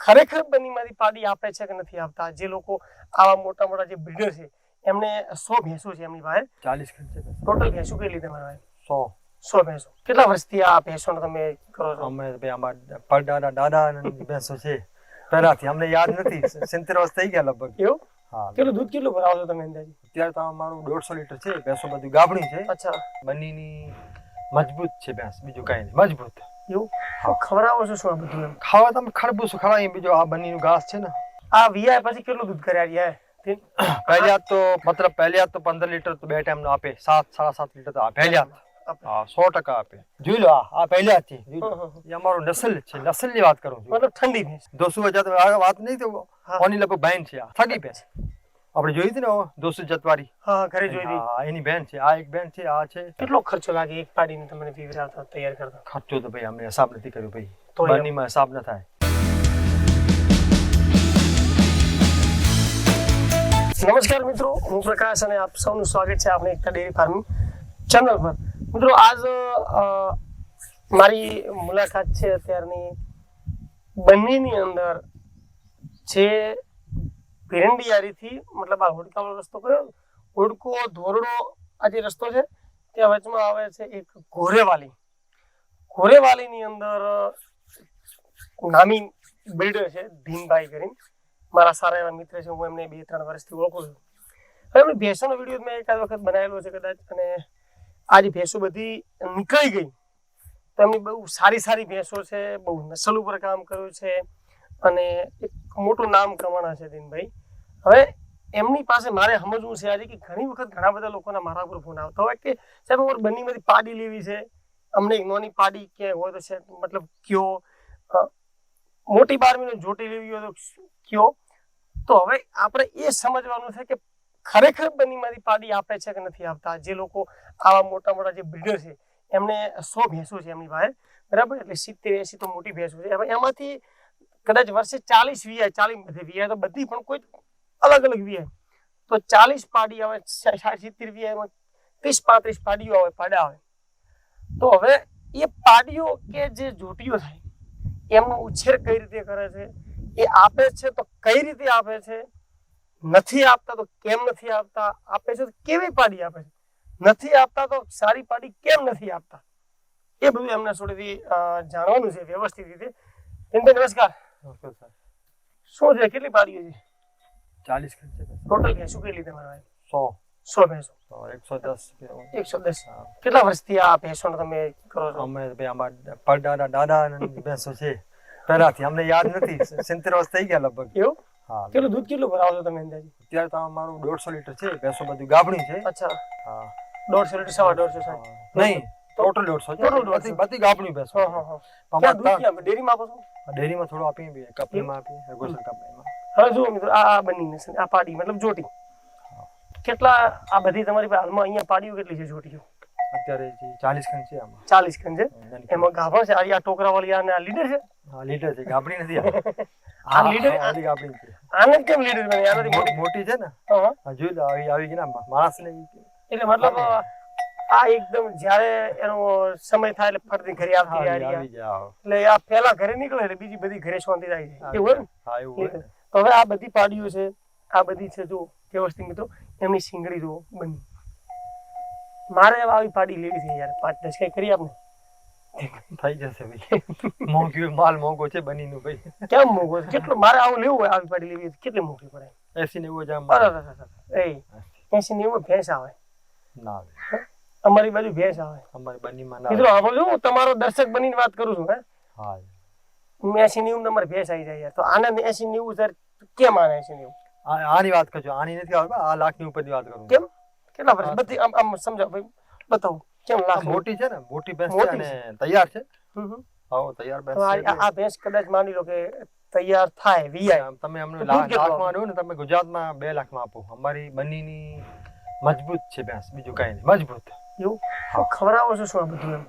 ખરેખર બનીમાંથી પાડી આપે છે કે નથી આપતા? જે લોકો આવા મોટા મોટા જે બિલ્ડર છે એમને સો ભેંસો છે એમની પાસે. ચાલીસ ટોટલ ભેંસો કેટલી તમારી પાસે? સો. સો ભેંસો. કેટલા વર્ષથી આ ભેંસોનો તમે કરો છો? અમે ભાઈ અમારા પરદાદા દાદા ભેંસો છે. પહેલાથી અમને યાદ નથી. સિત્તેર વર્ષ થઈ ગયા લગભગ. એવું? હા. કેટલું દૂધ કેટલું ભરાવો છો તમે અંદાજે? અત્યારે તો અમારું દોઢસો લીટર છે. ભેંસો બધું ગાભણી છે. અચ્છા. બંનેની મજબૂત છે ભેંસ. બીજું કાંઈ નહીં. મજબૂત. એવું? ખવડાવો છો શું બધું એમ? ખાવા તમે ખરબૂસ ખવડાવી બીજો આ બંનેનું ઘાસ છે ને. આ વીઆઈ પછી કેટલું દૂધ કર્યા રહ્યા પહેલા તો મતલબ પહેલા તો પંદર લીટર તો બે ટાઈમ નો આપે. સાત સાડા સાત લીટર તો પહેલી હા સો ટકા આપે. જોઈ લો આ પહેલા થી એ અમારું નસલ છે. નસલની વાત કરું છું. મતલબ ઠંડી ભેંસ. દોસ્તો હજાર આ વાત નહીં તો. ઓની લગભગ બેન છે આ. થકી બેન આપણે જોઈ હતી ને દોસ્તો જતવારી હા ઘરે જોઈ હતી. હા એની બેન છે આ એક બેન છે આ છે. કેટલો ખર્ચો લાગે એક પાડીને તમને પીવરાવતા તૈયાર કરતા? ખર્ચો તો ભાઈ અમે હિસાબ નથી કર્યો ભાઈ. બંનેમાં હિસાબ ન થાય. નમસ્કાર મિત્રો હું પ્રકાશ અને આપ સૌનું સ્વાગત છે આપણે એકતા ડેરી ફાર્મિંગ ચેનલ પર. મિત્રો આજ મારી મુલાકાત છે અત્યારની બંનેની અંદર જે ભીરંડિયારીથી મતલબ આ હોડકાવાળો રસ્તો કયો હોડકો, ધોરડો આ જે રસ્તો છે ત્યાં વચમાં આવે છે એક ઘોરેવાલી. ઘોરેવાલીની અંદર નામી બિલ્ડર છે, ભીમભાઈ કરીને. મારા સારા એવા મિત્ર છે, હું એમને બે ત્રણ વર્ષથી ઓળખું છું. હવે એમણે ભેંસોનો વીડિયો મેં એકાદ વખત બનાવેલો છે કદાચ, અને આ જે ભેંસો બધી નીકળી ગઈ. તો એમની બહુ સારી સારી ભેંસો છે, બહુ નસલ ઉપર કામ કર્યું છે, અને એક મોટું નામ કમાણા છે દિનભાઈ. હવે એમની પાસે મારે સમજવું છે આજે કે ઘણી વખત ઘણા બધા લોકોના મારા ઉપર ફોન આવતા હોય કે, સાહેબ, અમારે બંનેમાંથી પાડી લેવી છે. અમને એક પાડી કે હોય તો છે મતલબ કયો? મોટી બારમીનો જોટી લેવી હોય તો કયો? તો હવે આપણે એ સમજવાનું છે કે ખરેખર બંનીમાંથી પાડી આપે છે કે નથી આપતા? જે લોકો આવા મોટા મોટા જે બ્રિડર છે, એમને સો ભેંસો છે એમની પાસે. બરાબર? એટલે સિત્તેર, એસી તો મોટી ભેંસો છે. હવે એમાંથી કદાચ વર્ષે ચાલીસ વીઆઈ, ચાલીસ બધી વીઆઈ તો બધી પણ કોઈ અલગ અલગ વીઆઈ તો ચાલીસ પાડી આવે સિત્તેર વીઆઈમાં ત્રીસ પાંત્રીસ પાડીઓ આવે પાડા આવે. તો હવે એ પાડીઓ કે જે જોટીઓ થાય એમનો ઉછેર કઈ રીતે કરે છે? એ આપે છે તો કઈ રીતે આપે છે? નથી આપતા તો કેમ નથી આપતા? આપે છે તો કેવી પાડી આપે છે? નથી આપતા તો સારી પાડી કેમ નથી આપતા? એ બધું એમના જોડેથી અ, જાણવાનું છે વ્યવસ્થિત રીતે. પિનભાઈ નમસ્કાર. નમસ્કાર સર. શું છે? કેટલી પાડીઓ છે? ચાલીસ. ટોટલ ભેંસો કેટલી તમારા સો. સો ભેંસો. એકસો દસ એકસો દસ. કેટલા વર્ષથી આ ભેંસો તમે કરો છો? અમે ભાઈ અમારા પરદાદા દાદા ભેંસો છે. પહેલાથી અમને યાદ નથી. સિત્તેર વર્ષ થઈ ગયા લગભગ. એવું? હા. કેટલું દૂધ કેટલું ભરાવો છો તમે અંદાજે? અત્યારે તો અમારું દોઢસો લીટર છે. ભેંસો બધું ગાભણી છે. અચ્છા. હા. દોઢસો લીટર સવા દોઢસો સાહેબ. નહીં ટોટલ દોઢસો ટોટલ દોઢસો. બધી ગાભણી ભેંસો હા હા હા. ડેરીમાં આપો છો? ડેરીમાં થોડું આપીએ બી કપડીમાં આપીએ રેગુલર કપડીમાં હવે જુઓ મિત્રો આ આ બની નસલ આ પાડી. મતલબ જોટી. કેટલા આ બધી તમારી પાસે હાલમાં અહીંયા પાડીઓ કેટલી છે જોટીઓ? અત્યારે ચાલીસ ખંડ છે આમાં. ચાલીસ ખંડ છે? એમાં ગાભણ છે. આ ટોકરા વાળી આ લીડર છે? હા લીડર છે. ગાભણી નથી આ. આ આ આની ગાભણી છે. આને કેમ લીડર બની? આનાથી મોટી? મોટી છે ને? હા. જોઈ લો આવી આવી ગઈ ને માણસ ને એટલે મતલબ આ એકદમ જ્યારે એનો સમય થાય એટલે ફરતી ઘરે આવતી એટલે આ પહેલા ઘરે નીકળે એટલે બીજી બધી ઘરે શાંતિ થાય છે. એવું હા એવું. તો હવે આ બધી પાડીઓ છે આ બધી છે જો વ્યવસ્થિત મિત્રો એમની સિંગડી જો બની. મારે હવે આવી પાડી લેવી છે યાર પાંચ દસ કઈ કરી આપને? થઈ જશે ભાઈ. મોંઘી માલ મોંઘો છે બનીનું ભાઈ. કેમ મોંઘો છે? કેટલો મારે આવું લેવું હોય આવી પાડી લેવી કેટલી મોંઘી પડે એસી નેવું. એ એસી નેવું ભેંસ આવે. ના અમારી બાજુ ભેંસ આવે. અમારી બની માં મિત્રો આવે. આપણે હું તમારો દર્શક બનીને વાત કરું છું હા? હું એસી નેવું નંબર ભેસ આવી જાય તો આને એસી નેવું સર કેમ આને એસી નેવું આની વાત કરજો. આની નથી આવતી આ લાખની ઉપરની વાત કરું. કેમ? કેટલા વર્ષ? બધી આમ આમ સમજાવ ભાઈ બતાવો. કેમ લાખ? મોટી છે ને મોટી ભેંસ છે અને તૈયાર છે. હા તૈયાર ભેંસ આ ભેંસ કદાચ માની લો કે તૈયાર થાય વીઆઈ. તમે અમને લાખ લાખમાં રહ્યો ને તમે ગુજરાતમાં બે લાખમાં આપો. અમારી બંનેની મજબૂત છે ભેંસ બીજું કઈ નહીં. મજબૂત. એવું? ખવડાવો છો શું બધું એમ?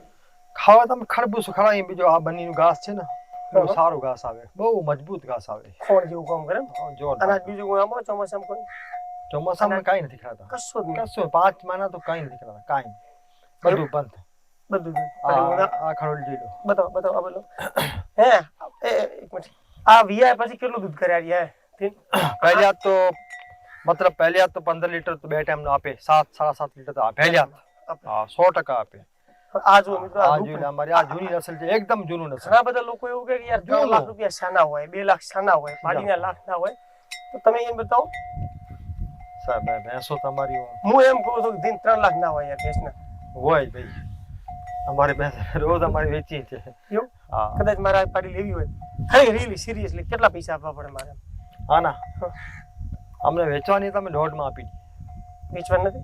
ખાવા તમે ખરબૂસ ખવડાવીએ બીજું આ બંનેનું ઘાસ છે ને બહુ. સારું ઘાસ આવે. બહુ મજબૂત ઘાસ આવે. ખોળ જેવું કામ કરે જો અનાજ બીજું કોઈ આમાં ચોમાસામાં કોઈ? ચોમાસામાં કઈ નથી ખાતા. કશું જ કશું પાંચ મહિના તો કઈ નથી ખાતા કાંઈ. બધું બંધ. બધું આ ખાલી ઉના- ખરોડ જોઈ લો બતાવો બતાવો આ બોલો. હે એક મિનિટ. આ વીઆઈ પછી કેટલું દૂધ કર્યા પહેલી હાથ તો મતલબ પહેલી હાથ તો પંદર લીટર તો બે ટાઈમ નો આપે. સાત સાડા સાત લીટર તો પહેલી. સો ટકા આપે. આ જો મિત્રો આ આ રૂપ- જોઈ લે અમારી આ જૂની નસલ છે એકદમ જૂનું નસલ. ઘણા બધા લોકો એવું કહે કે યાર ત્રણ લાખ રૂપિયા શાના હોય બે લાખ શાના હોય પાડીના લાખ ના હોય. તો તમે એમ બતાવો. સાહેબ ભેંસો તમારી હું એમ કહું છું કે દિન ત્રણ લાખ ના હોય યાર ભેંસના. હોય ભાઈ. અમારી ભેંસ રોજ અમારી વેચી છે. એવું? કદાચ મારા પાડી લેવી હોય. ખરી રીલી સિરિયસલી કેટલા પૈસા આપવા પડે મારે હા ના. અમને વેચવાની તમે દોઢમાં આપી દઈએ વેચવાનું નથી?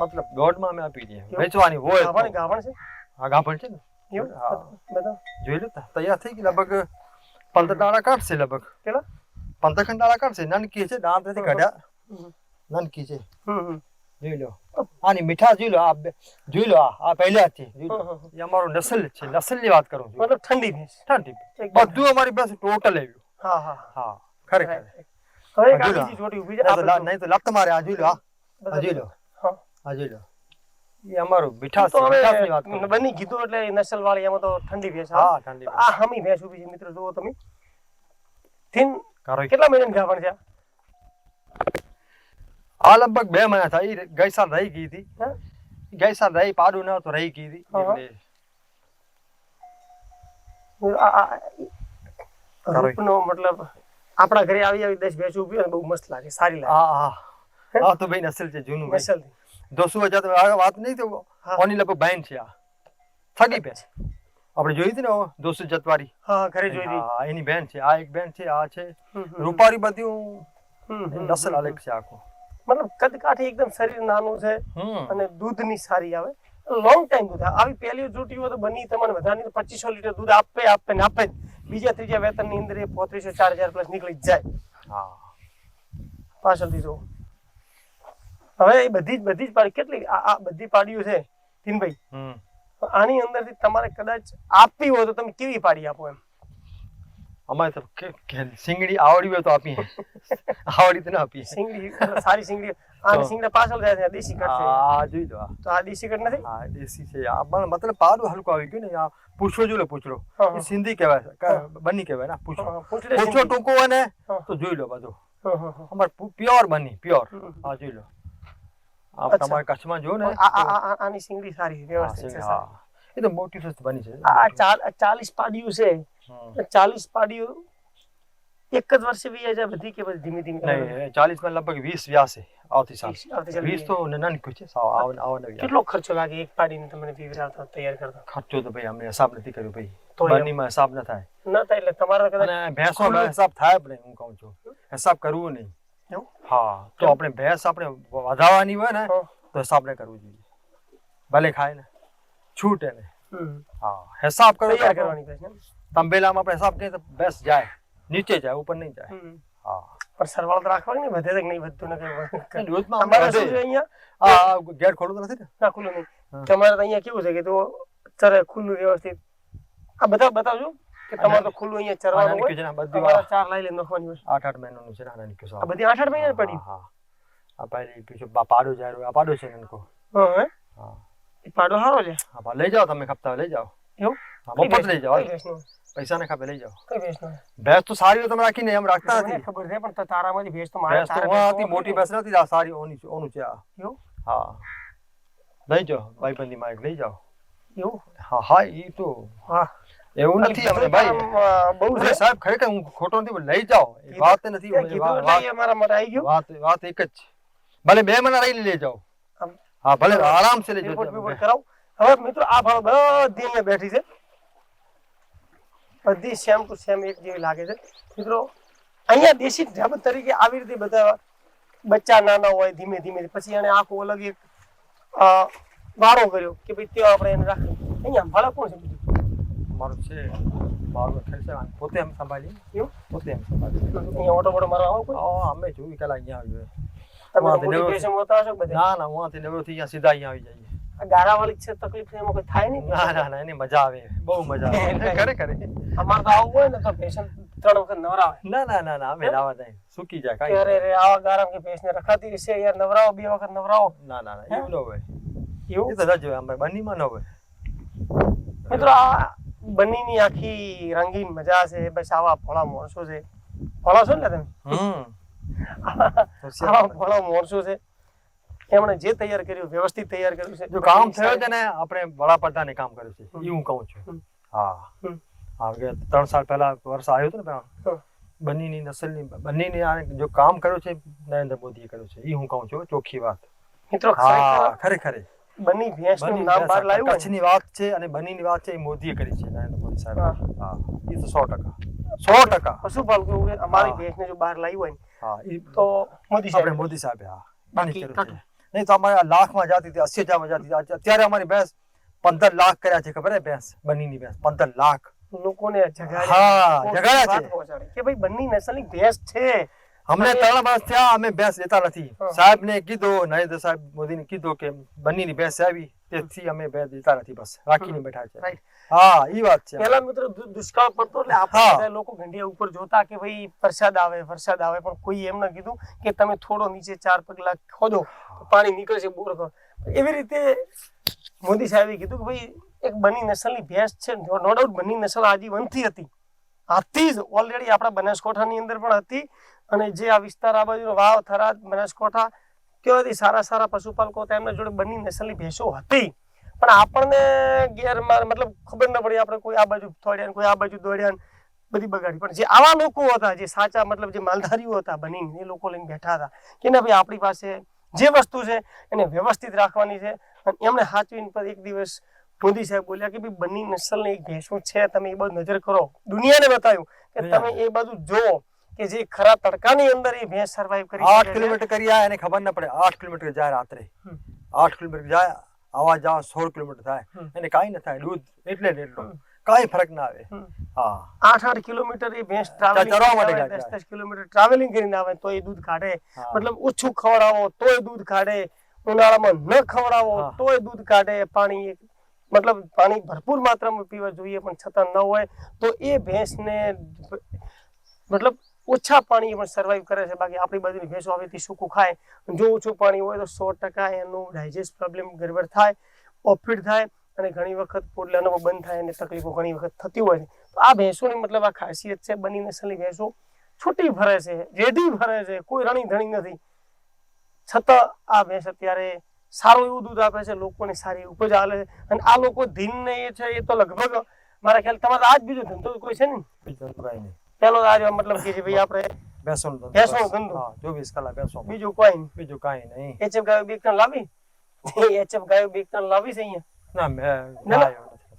મતલબ દોઢમાં અમે આપી દઈએ. વેચવાની હોય ગાભણ ગાભણ છે? હા ગાભણ છે ને? એવું? હા. બતાવો. જોઈ લો તૈયાર થઈ ગઈ. લગભગ પંદર દાડા કાઢશે લગભગ. કેટલા? પંદર ખંડ દાડા કાઢશે નાનકી છે દાંત નથી કાઢ્યા. નાનકી છે. જોઈ લો. આની મીઠા જોઈ લો આ જોઈ લો આ આ પહેલા હતી જોઈ લો. એ અમારું નસલ છે. નસલની વાત કરું છું. મતલબ ઠંડી ભેંસ. ઠંડી બધું અમારી પાસે ટોટલ આવ્યું હા હા. હા ખરેખર. હવે એક આ. બીજી જોડી ઊભી છે. નહીં તો આપણે લા- નહીં તો લાત મારે. આ જોઈ લો આ જોઈ લો. હા. લો. એ અમારું મીઠાશ તો છે વાત હવે બની કીધું એટલે નસલ વાળી એમાં તો ઠંડી ભેંસ હા? ઠંડી આ હમી ભેંસ ઊભી છે મિત્રો જુઓ તમે. થીન કેટલા મહિનાની ગાભણ છે? આ? આ લગભગ બે મહિના થાય ગઈ સાલ રહી ગઈ હતી. ગઈ સાલ રહી પાડું ન તો રહી ગઈ હતી. એટલે આ- આ- મતલબ આપણા ઘરે આવી આવી દસ ભેંસ ઊભી હોય બહુ મસ્ત લાગે સારી લાગે. હા હા. હા? તો ભાઈ નસલ છે જૂનું નસલ નસલ દોસ્તો હજાર તો આ વાત નહીં તો. ઓની લગભગ બાઈન છે આ? થકી બેન આપણે જોઈ હતી ને દોસ્તો જતવારી હા ઘરે જોઈ હતી. હા એની બેન છે. આ એક બેન છે આ છે. રૂપારી બધી નસલ અલગ છે આખો. મતલબ કદ કાઠી એકદમ શરીર નાનું છે અને અને દૂધની સારી આવે. લોંગ ટાઈમ દૂધ. આવી પહેલી જોટી હોય તો બની તમને વધારે પચીસો લીટર દૂધ આપે આપે ને આપે બીજા ત્રીજા વેતનની અંદર એ પોત્રીસો ચાર હજાર પ્લસ નીકળી જાય. હા. પાછળથી જો હવે એ બધી જ બધી જ પાડી કેટલી? આ બધી પાડીઓ છે તીનભાઈ આની અંદરથી તમારે કદાચ આપવી હોય તો તમે કેવી પાડી આપો એમ? અમારે તો સિંગડી આવડી હોય તો આપીએ. આવડી તો ના આપીએ. સિંગડી સારી સિંગડી આ સિંગડા પાછળ જાય છે દેશી કટ છે. આ જોઈ દો. તો આ દેશી કટ નથી? આ દેશી છે આ પણ મતલબ પાડું હલકો આવી ગયું ને આ પૂછો જો લે પૂછડો એ સિંધી કહેવાય બની કહેવાય ના પૂછો. સિંગડી. ટૂંકો હોય ને તો જોઈ લો બધું. અમારે પ્યોર બની પ્યોર. આ હા જોઈ લો. આ અચ્છા. તમારે કચ્છમાં જો ને આની સિંગડી સારી વ્યવસ્થિત છે એ તો મોટી વસ્તુ બની છે. આ આ ચાલ- આ ચાલીસ પાડીઓ છે. ચાલીસ પાડીઓ એક જ વર્ષે વી જાય બધી કે બધી ધીમે ધીમે ચાલીસમાં લગભગ વીસ વ્યાસે આવતી સાલ. વીસ તો નાનકું છે સાવ કેટલો ખર્ચો લાગે એક પાડીને તમને વિવરાવતા તૈયાર કરતા? ખર્ચો તો ભાઈ અમને હિસાબ નથી કર્યો ભાઈ. તો બનીમાં હિસાબ ન થાય. ન થાય એટલે તમારા કદાચ ભેંસો હિસાબ થાય પણ હું કહું છું. હિસાબ કરવું નહીં? હા તો આપણે ભેંસ આપણે વધારવાની હોય ને તો હિસાબ ને કરવું જોઈએ. ભલે ખાય ને. છૂટે ને હા હિસાબ કરો તૈયાર કરવાની તંબેલામાં આપણે હિસાબ કરીએ તો ભેંસ જાય નીચે જાય ઉપર નહીં જાય. હા. પણ સરવાળો તો રાખવાની ને વધે કે નહીં વધતું નથી દૂધમાં અમારે. શું છે અહીંયા? આ ગેટ ખોલવું તો નથી ને? ના ખુલ્લું નહીં. તમારે અહીંયા કેવું છે કે તો ચરે ખુલ્લું વ્યવસ્થિત આ બધા બતાવજો. કે તમારે તો ખુલ્લું અહીંયા ચરવાનું હોય ને, બધું ચાર લાઈ લે નાખવાની હોય. આઠ આઠ મહિનાનું છે નાના આ આ બધી આઠ આઠ મહિના પડી? હા. આ પાડી પીછો પાડો જાય આ પાડો છે નાનકો. હા હા? એ પાડો સારો છે? હા, લઈ જાઓ તમે ખપતા લઈ જાઓ. એવું? મફત લઈ જાઓ પૈસા ને ખાપે લઈ જાઓ. કઈ? ભેંસ તો સારી તમે તમે રાખીને એમ રાખતા નથી. ખબર છે પણ તારામાંથી ભેંસ તો મારે તારે હતી, મોટી. ભેંસ નથી આ સારી ઓની ઓનું છે આ. એવું? હા. લઈ જાઓ ભાઈબંધી માં લઈ જાઓ. એવું? હા હા એ તો. હા. એવું નથી અમને ભાઈ. બહુ છે. સાહેબ ખરેખર હું ખોટો નથી લઈ જાઓ. વાત નથી ત્યાં કીધું વાત- એટલે વાત- એ મારા માટે આવી ગયું. વાત વાત એક જ છે. ભલે બે મહિના રહી લઈ જાઓ. હા ભલે આરામ से લઈ જાઓ બિપોર્ટ હવે મિત્રો આ ભાવ બધી અહીંયા બેઠી છે. બધી સેમ ટુ સેમ એક જેવી લાગે છે. મિત્રો અહીંયા દેશી ઢાબત તરીકે આવી રીતે બધા બચ્ચા નાના હોય ધીમે ધીમે. પછી એને આખો અલગ એક વારો કર્યો કે ભાઈ ત્યાં આપણે એને રાખી અહીંયા ભાડા કોણ છે મારું છે મારું ખેલ છે આમ પોતે એમ સંભાળી એવું પોતે એમ સંભાળી અહીંયા ઓટો બોટો મારવા આવો કોઈ હા અમે જોયું કે અહીંયા આવ્યું તમે વાંધો નહીં. મોટિવેશન હોતા હશો બધા ના ના હું નવરો થી અહીંયા સીધા અહીંયા આવી જઈએ આ ગાળાવાળી છે તકલીફ છે એમાં કોઈ થાય નહીં ના ના ના એની મજા આવે બહુ મજા આવે ખરે ખરે અમારે તો આવું હોય ને તો પેશન્ટ ત્રણ વખત નવરાવે ના ના ના ના અમે લાવા જાય સુકી જાય કે કાંઈ અરે રે આવા ગારામ કે ભેંસને રખાતી હશે યાર નવરાવો બે વખત નવરાવો ના ના ના એવું ન હોય એવું એ તો રજ હોય અમારે બનીમાં ન હોય મિત્રો આ બનીની આખી રંગીન મજા છે. બસ આવા ભોળા માણસો છે. ભોળા છો ને તમે? આવા ભોળા માણસો છે. એમણે જે તૈયાર કર્યું વ્યવસ્થિત તૈયાર કર્યું છે. જો કામ થયો છે ને આપણે વડાપ્રધાને કામ કર્યું છે. એ હું કહું છું. હા. હમ. ત્રણ સાલ પહેલા વર્ષ આવ્યો હતો ને પેલા. બંનેની નસલની બંનેની જો કામ કર્યું છે નરેન્દ્ર મોદીએ કર્યું છે. એ હું કહું છું ચોખ્ખી વાત. મિત્રો ખરેખર. બની ભેંસનું નામ બહાર લાવ્યું કચ્છની વાત છે અને બનીની વાત છે એ મોદીએ કરી છે નરેન્દ્ર મોદી સાહેબ. હા. એ તો સો ટકા. સો ટકા. પશુપાલકો અમારી. ભેંસને જો બહાર લાવ્યું હોય હા એ તો મોદી આપણે સાહેબ મોદી સાહેબ હા. બાકી નહીં તો અમારે લાખમાં જાતી હતી અસી હજારમાં જાતી અત્યારે અમારી ભેંસ પંદર લાખ કર્યા છે ખબર હે ભેંસ? બનીની ભેંસ પંદર લાખ. લોકોને જગાડ્યા. હા, જગાડ્યા છે. કે ભાઈ બંને નસલની ભેંસ છે. અમને ત્રણ માસ થયા અમે ભેંસ લેતા નથી. સાહેબ ને કીધું નરેન્દ્ર સાહેબ મોદી ને કીધું કે બનીની ભેંસ આવી તેથી અમે ભેંસ લેતા નથી બસ. રાખીને બેઠા છે. હા ઈ વાત છે. પેલા મિત્રો દુષ્કાળ પડતો એટલે આપણે લોકો ઘંટિયા ઉપર જોતા કે ભાઈ વરસાદ આવે વરસાદ આવે પણ કોઈ એમ ના કીધું કે તમે થોડો નીચે ચાર પગલા ખોદો પાણી નીકળે છે બોર કરો એવી રીતે મોદી સાહેબે કીધું કે ભાઈ એક બની નસલની ભેંસ છે નો ડાઉટ બની નસલ આજીવનથી હતી. હતી જ. ઓલરેડી આપણા બનાસકાંઠાની અંદર પણ હતી અને જે આ વિસ્તાર આ બાજુ વાવ, થરાદ, બનાસકાંઠા ત્યાંથી સારા સારા પશુપાલકો હતા, એમના જોડે બની નસલની ભેંસો હતી. પણ આપણને ગેરમાર મતલબ ખબર ન પડી આપણે કોઈ આ બાજુ થોડ્યા કોઈ આ બાજુ દોડ્યા બધી બગાડી. પણ જે આવા લોકો હતા, જે સાચા, મતલબ જે માલધારીઓ હતા બની એ લોકો લઈને બેઠા હતા કે ના ભાઈ આપણી પાસે જે વસ્તુ છે એને વ્યવસ્થિત રાખવાની છે અને એમણે સાચવીને પર એક દિવસ મોદી સાહેબ બોલ્યા કે ભાઈ બંને નસલની એક ભેંસો છે તમે એ બાજુ નજર કરો. દુનિયાને બતાવ્યું કે તમે એ બાજુ જોવો કે જે ખરા તડકાની અંદર એ ભેંસ સર્વાઈવ કરી 8 કિલોમીટર કરી આયા એને ખબર ન પડે. 8 કિલોમીટર જાય રાત્રે. 8 કિલોમીટર જાય આવા જાવ 16 કિલોમીટર થાય. એને કાઈ ન થાય. દૂધ એટલે એટલો. કાઈ ફરક ના આવે. હા. આઠ આઠ કિલોમીટર એ ભેંસ ટ્રાવેલિંગ ચરવા માટે દસ જાય. દસ કિલોમીટર ટ્રાવેલિંગ કરીને આવે તો એ દૂધ કાઢે. મતલબ ઓછું ખવડાવો તોય દૂધ કાઢે. ઉનાળામાં ન ખવડાવો તો તોય દૂધ કાઢે. પાણી મતલબ પાણી ભરપૂર માત્રામાં પીવા જોઈએ, પણ છતાં ન હોય, તો એ ભેંસને મતલબ ઓછા પાણી પણ સર્વાઈવ કરે છે. બાકી આપણી બાજુની ભેંસો આવેથી સૂકું ખાય. જો ઓછું પાણી હોય તો સો ટકા એનું ડાયજેસ્ટ પ્રોબ્લેમ ગરબડ થાય ઓફિટ થાય અને ઘણી વખત પોડલાનો બંધ થાય અને તકલીફો ઘણી વખત થતી હોય છે. તો આ ભેંસોની મતલબ આ ખાસિયત છે. બની નસલની ભેંસો છૂટી ભરે છે, રેડી ભરે છે. કોઈ રણી ધણી નથી. છતાં આ ભેંસ અત્યારે સારું એવું દૂધ આપે છે લોકોને સારી ઉપજ આવે છે. અને આ લોકો ધીનને એ છે એ તો લગભગ મારા ખ્યાલ તમારે આજ બીજો ધંધો કોઈ છે ને બીજું તો નહીં. પેલો આજ મતલબ કે ભાઈ આપણે બેસવાનો ધંધો ધંધો. હા ચોવીસ કલાક બેસો બીજું કોઈ નહીં. બીજું કાંઈ નહીં. એચએફ ગાયો બે ત્રણ લાવી? એચએફ ગાયો બે ત્રણ લાવી છે અહીંયા? ના મેં ના, ના.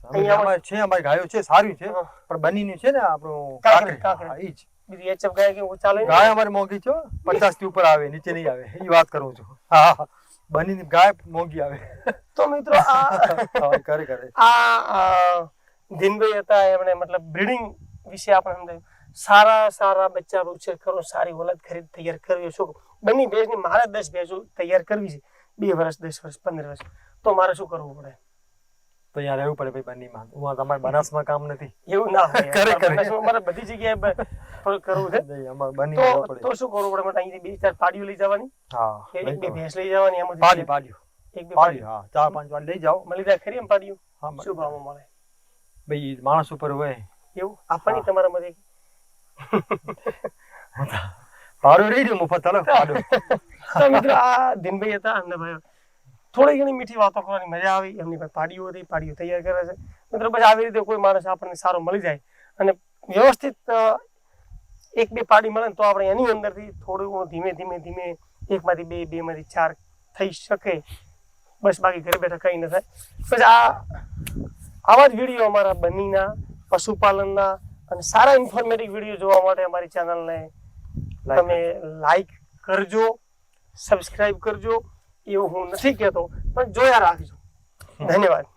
અહીંયા અમારે છે અમારી ગાયો છે સારી છે પણ પણ બનીની છે ને આપણું કાંકરી. કાંકરી. જ. બીજી એચએફ ગાય કે ચાલે? ગાય અમારી મોંઘી છે પચાસથી ઉપર આવે નીચે નહીં આવે. એ વાત કરું છું. હા. હા. ગાય મોંઘી આવે. તો મિત્રો આ કરે કરે. આ દિનભાઈ હતા એમણે મતલબ બ્રીડિંગ વિશે આપણે સમજાયું સારા સારા બચ્ચા ઉછેર કરો સારી ઓલાદ ખરીદ તૈયાર કરવી. શું બંને ભેંસની મારે દસ ભેંસો તૈયાર કરવી છે. બે વર્ષ દસ વર્ષ પંદર વર્ષ. તો મારે શું કરવું પડે? તો યાર એવું પડે ભાઈ બનીમાં. હું તમારે બનાસમાં કામ નથી. એવું ના કરે, કરે. મારે બધી જગ્યાએ થોડું કરવું છે? તો શું કરવું પડે? માટે અહીંથી બે ચાર પાડીઓ લઈ જવાની. હા એક બે ભેંસ લઈ જવાની એમાંથી પાડી પાડીઓ. એક બે પાડી હા ચાર પાંચ વાર લઈ જાઓ. મળી જાય ખરી એમ પાડીઓ? શું ભાવમાં મળે? ભાઈ માણસ ઉપર હોય. એવું? આપવાની તમારા મતે? પાડો રહી રહ્યું મફત ચાલો પાડો. મિત્રો આ દિનભાઈ હતા અમને ભાઈ. થોડી ઘણી મીઠી વાતો કરવાની મજા આવી. એમની પાસે પાડીઓ હતી પાડીઓ તૈયાર કરે છે. મિત્રો બસ આવી રીતે કોઈ માણસ આપણને સારો મળી જાય અને વ્યવસ્થિત એક બે પાડી મળે તો આપણે એની અંદરથી થોડું ધીમે ધીમે ધીમે એકમાંથી બે બે માંથી ચાર થઈ શકે. બસ બાકી ઘરે બેઠા કઈ ન થાય. બસ આ આવા જ વીડિયો અમારા બનીના પશુપાલનના અને સારા ઇન્ફોર્મેટિવ વીડિયો જોવા માટે અમારી ચેનલને તમે લાઈક કરજો સબસ્ક્રાઈબ કરજો. એવું હું નથી કહેતો પણ જોયા રાખજો. ધન્યવાદ.